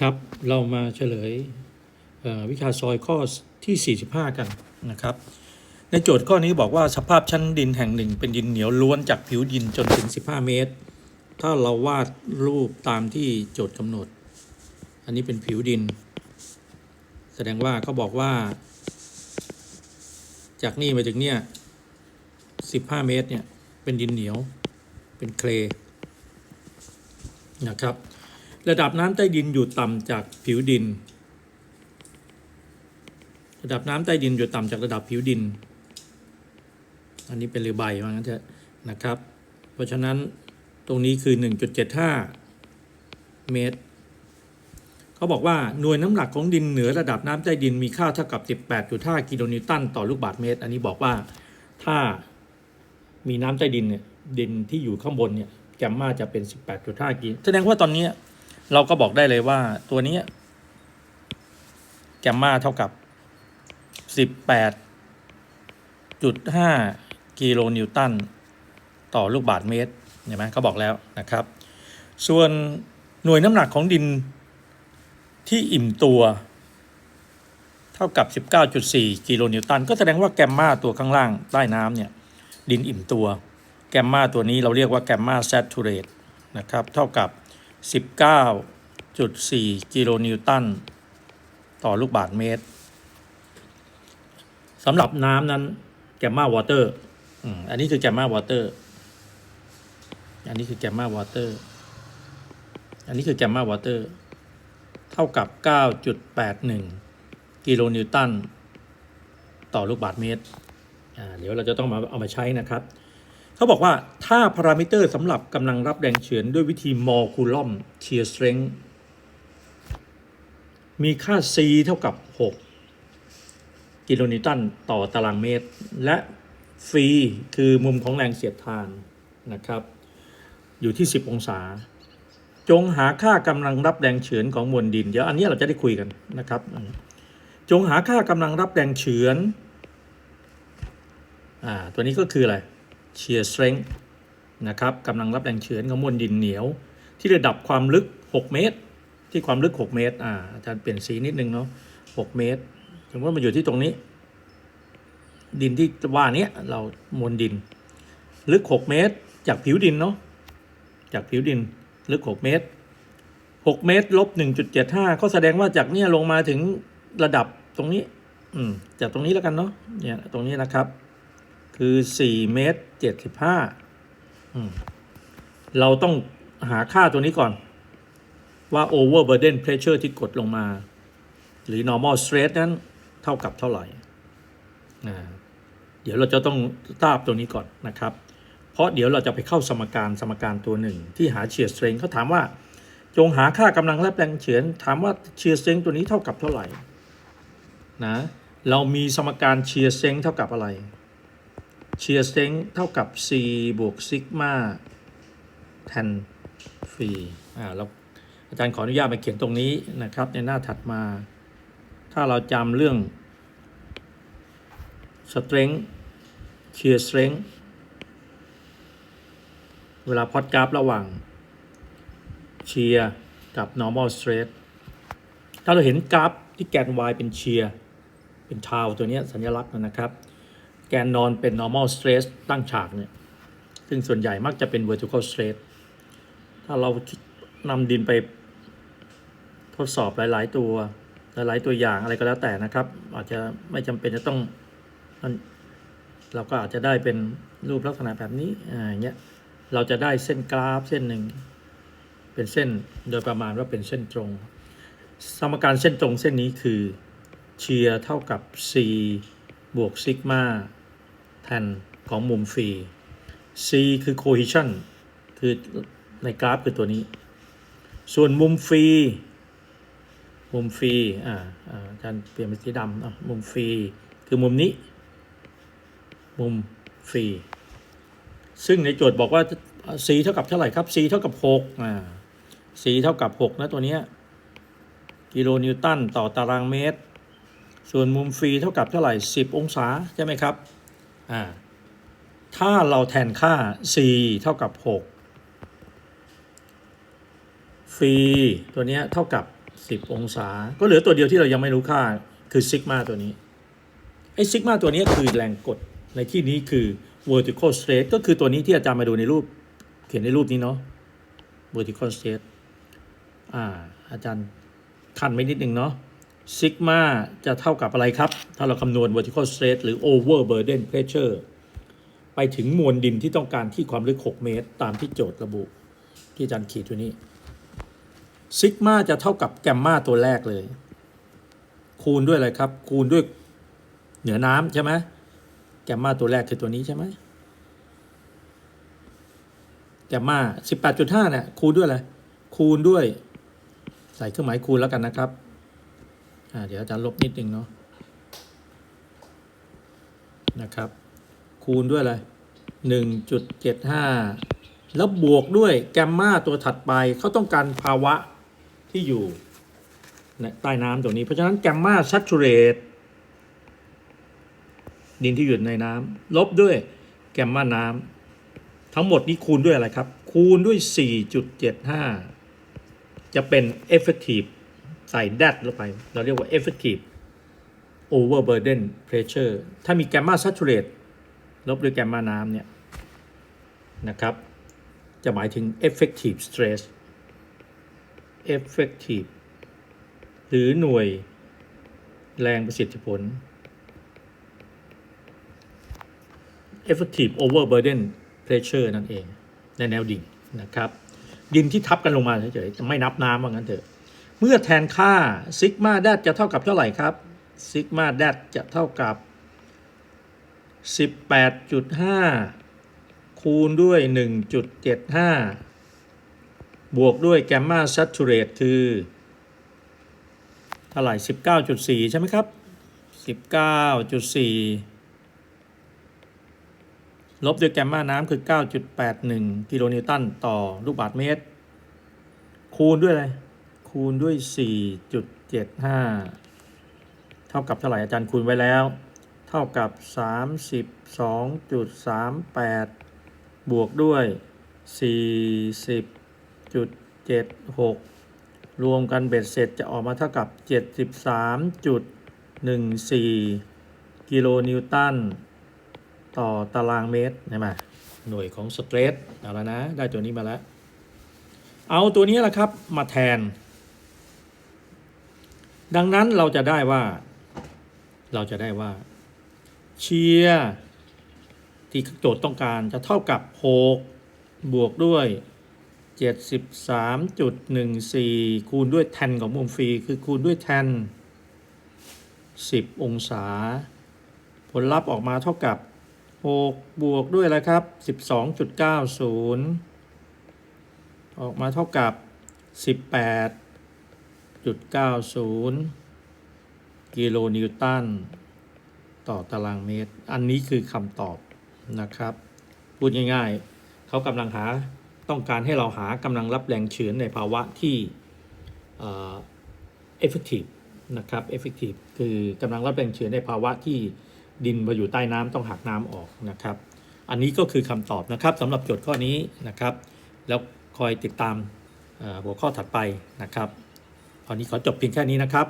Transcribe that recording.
ครับเรามาเฉลยวิชาซอยข้อที่ 45 กันนะครับ ในโจทย์ข้อนี้บอกว่าสภาพชั้นดินแห่งหนึ่ง เป็นดินเหนียวล้วนจากผิวดินจนถึง 15 เมตร ถ้าเราวาดรูปตามที่โจทย์กำหนด อันนี้เป็นผิวดิน แสดงว่าเขาบอกว่า จากนี่มาถึงเนี่ย 15 เมตรเนี่ยเป็นดินเหนียวเป็นเคลย์นะครับ ระดับน้ำใต้ดินอยู่ต่ำจากผิวดิน ระดับน้ำใต้ดินอยู่ต่ำจากระดับผิวดิน อันนี้เป็นเรือใบว่างั้นเถอะนะครับ เพราะฉะนั้นตรงนี้คือ 1.75 เมตร เขาบอกว่าหน่วยน้ำหนักของดินเหนือระดับน้ำใต้ดินมีค่าเท่ากับ 18.5 กิโลนิวตันต่อลูกบาศก์เมตร อันนี้บอกว่าถ้ามีน้ำใต้ดินเนี่ยดินที่อยู่ข้างบนเนี่ยแกมมาจะเป็น 18.5 กิโลแสดงว่าตอนนี้ เราก็บอกได้เลยว่าตัวนี้แกมมาเท่ากับ18.5กิโลนิวตันต่อลูกบาศก์เมตรเห็นไหมเขาบอกแล้วนะครับ ส่วนหน่วยน้ำหนักของดินที่อิ่มตัว เท่ากับ 19.4 กิโลนิวตัน ก็แสดงว่าแกมมาตัวข้างล่างใต้น้ำเนี่ย ดินอิ่มตัว แกมมาตัวนี้เราเรียกว่าแกมมาแซทูเรตนะครับ เท่ากับ 19.4 กิโลนิวตัน ต่อลูกบาศก์เมตรสำหรับน้ำนั้นแกมมาวอเตอร์อันนี้คือแกมมาวอเตอร์ อันนี้คือแกมมาวอเตอร์ อันนี้คือแกมมาวอเตอร์ เท่ากับ 9.81 กิโลนิวตัน ต่อลูกบาศก์เมตรอ่าเดี๋ยวเราจะต้องมาเอามาใช้นะครับ เขาบอกว่าถ้าพารามิเตอร์สำหรับกำลังรับแรงเฉือนด้วยวิธีมอลคูลอมเชียร์สเตรน g ์มีค่า c เท่ากับ 6 กิโลนิวตันต่อตารางเมตร และฟีคือมุมของแรงเสียดทานนะครับ อยู่ที่ 10 องศา จงหาค่ากำลังรับแรงเฉือนของมวลดิน เดี๋ยวอันนี้เราจะได้คุยกันนะครับ จงหาค่ากำลังรับแรงเฉือนอ่าตัวนี้ก็คืออะไร shear strength นะครับกำลังรับแรงเฉือนของมวลดินเหนียว ที่ระดับความลึก 6 เมตร ที่ความลึก 6 เมตรอ่าอาจารย์เปลี่ยนสีนิดนึงเนาะ6เมตรสมมติว่ามันอยู่ที่ตรงนี้ ดินที่ว่านี้เรามวลดิน ลึก 6 เมตร จากผิวดินเนาะจากผิวดินลึก 6 เมตร 6 เมตรลบ1.75ก็แสดงว่าจากเนี้ยลงมาถึงระดับตรงนี้ อืมจากตรงนี้แล้วกันเนาะเนี่ยตรงนี้นะครับ คือ4เมตร75อืมเราต้องหาค่าตัวนี้ก่อน ว่า overburden pressure ที่กดลงมา หรือ normal stress นั้นเท่ากับเท่าไหร่ เดี๋ยวเราจะต้องทราบตัวนี้ก่อนนะครับ เพราะเดี๋ยวเราจะไปเข้าสมการสมการตัวหนึ่ง ที่หา shear strength เขาถามว่า จงหาค่ากำลังรับแรงเฉือนถามว่า shear strength ตัวนี้เท่ากับเท่าไหร่นะเรามีสมการ shear strength เท่ากับอะไร เชียร์สเต็งเท่ากับ c บวกซิกมาแทนฟีอ่าเราอาจารย์ขออนุญาตมาเขียนตรงนี้นะครับ ในหน้าถัดมา ถ้าเราจำเรื่อง strength shear strength เวลาพอดกราฟระหว่าง shear กับ normal stress ถ้าเราเห็นกราฟที่แกน y เป็น shear เป็นทาวตัวเนี้ยสัญลักษณ์นะครับ นนอนเป็น normal stress ตั้งฉากเนี่ย ซึ่งส่วนใหญ่มักจะเป็น vertical stress ถ้าเรานำดินไปทดสอบหลาย ๆ ตัว หลาย ๆ ตัวอย่างอะไรก็แล้วแต่นะครับ อาจจะไม่จำเป็นจะต้อง เราก็อาจจะได้เป็นรูปลักษณะแบบนี้อ่าอย่างเงี้ย เราจะได้เส้นกราฟเส้นหนึ่ง เป็นเส้นโดยประมาณว่าเป็นเส้นตรง สมการเส้นตรงเส้นนี้คือเชียร์เท่ากับ c บวกซิกมา แทนของมุมฟรี c คือ cohesion คือในกราฟคือตัวนี้ ส่วนมุมฟรี มุมฟรี อ่าอ่าจารย์เปลี่ยนเป็นสีดำอะมุมฟรี คือมุมนี้ มุมฟรี ซึ่งในโจทย์บอกว่า c เท่ากับเท่าไหร่ครับ c เท่ากับ6อ่า c เท่ากับ 6 นะตัวเนี้ยกิโลนิวตันต่อตารางเมตร ส่วนมุมฟรีเท่ากับเท่าไหร่ 10 องศา ใช่ไหมครับ ถ้าเราแทนค่า c เท่ากับ 6ฟรีตัวนี้เท่ากับ 10 องศา ก็เหลือตัวเดียวที่เรายังไม่รู้ค่าคือซิกมาตัวนี้ ไอ้ซิกมาตัวนี้คือแรงกดในที่นี้คือ vertical stress ก็คือตัวนี้ที่อาจารย์มาดูในรูป เขียนในรูปนี้เนาะ vertical stress อ่าอาจารย์คันไว้นิดนึงเนาะ ซิกมาจะเท่ากับอะไรครับ ถ้าเราคำนวณ vertical stress หรือ overburden pressure ไปถึงมวลดินที่ต้องการที่ความลึก 6 เมตร ตามที่โจทย์ระบุ ที่อาจารย์ขีดตัวนี้ซิกมาจะเท่ากับแกมมาตัวแรกเลย คูณด้วยอะไรครับ คูณด้วยเหนือน้ำใช่ไหมแกมมาตัวแรกคือตัวนี้ใช่ไหมแกมมา18.5เนี่ยคูณด้วยอะไรคูณด้วย ใส่เครื่องหมายคูณแล้วกันนะครับ เดี๋ยวอาจารย์ลบนิดนึงเนาะนะครับ คูณด้วยอะไร1.75 แล้วบวกด้วยแกมมาตัวถัดไปเขาต้องการภาวะที่อยู่ใต้น้ำตรงนี้ เพราะฉะนั้นแกมมาซัตูเรตดินที่อยู่ในน้ำลบด้วยแกมมาน้ำทั้งหมดนี้คูณด้วยอะไรครับ คูณด้วย 4.75 จะเป็น effective ใส่ that ลงไป เราเรียกว่า effective overburden pressure ถ้ามีแกมมาซัตูเรตลบด้วยแกมมาน้ำเนี่ยนะครับ จะหมายถึง effective stress effective หรือหน่วยแรงประสิทธิผล effective overburden pressure นั่นเอง ในแนวดิ่งนะครับ ดินที่ทับกันลงมาเฉยๆจะไม่นับน้ำว่างั้นเถอะ มื่อแทนค่าซิกมาแดจะเท่ากับเท่าไหร่ครับซิกมาแดจะเท่ากับ 18.5 คูณด้วย 1.75 บวกด้วยแกมมาซัตูเรตคือเท่าไหร่ 19.4 ใช่ไหมครับ 19.4 ลบด้วยแกมมาน้ำคือ 9.81 กิโลนิวตันต่อลูกบาศก์เมตร คูณด้วยอะไร คูณด้วย 4.75 เท่ากับเท่าไหร่อาจารย์คูณไว้แล้ว เท่ากับ 32.38 บวกด้วย 40.76 รวมกันเบ็ดเสร็จจะออกมาเท่ากับ 73.14 กิโลนิวตัน ต่อตารางเมตรใช่ไหมหน่วยของสเตรสเอาแล้วนะ ได้ตัวนี้มาแล้ว เอาตัวนี้แหละครับ มาแทน ดังนั้นเราจะได้ว่า เราจะได้ว่า เชียร์ที่โจทย์ต้องการจะเท่ากับ 6 บวกด้วย 73.14 คูณด้วยแทนของมุมฟรีคือคูณด้วยแทน 10 องศา ผลลัพธ์ออกมาเท่ากับ 6 บวกด้วยอะไรครับ 12.90 ออกมาเท่ากับ 18.90 กิโลนิวตัน ต่อตารางเมตร อันนี้คือคำตอบนะครับ พูดง่ายๆ เขากำลังหาต้องการให้เราหากำลังรับแรงเฉือนในภาวะที่เอ่อ effective นะครับ effective คือกำลังรับแรงเฉือนในภาวะที่ดินมาอยู่ใต้น้ำต้องหักน้ำออกนะครับ อันนี้ก็คือคำตอบนะครับสำหรับโจทย์ข้อนี้นะครับ แล้วคอยติดตามหัวข้อถัดไปนะครับ ตอนนี้ขอจบเพียงแค่นี้นะครับ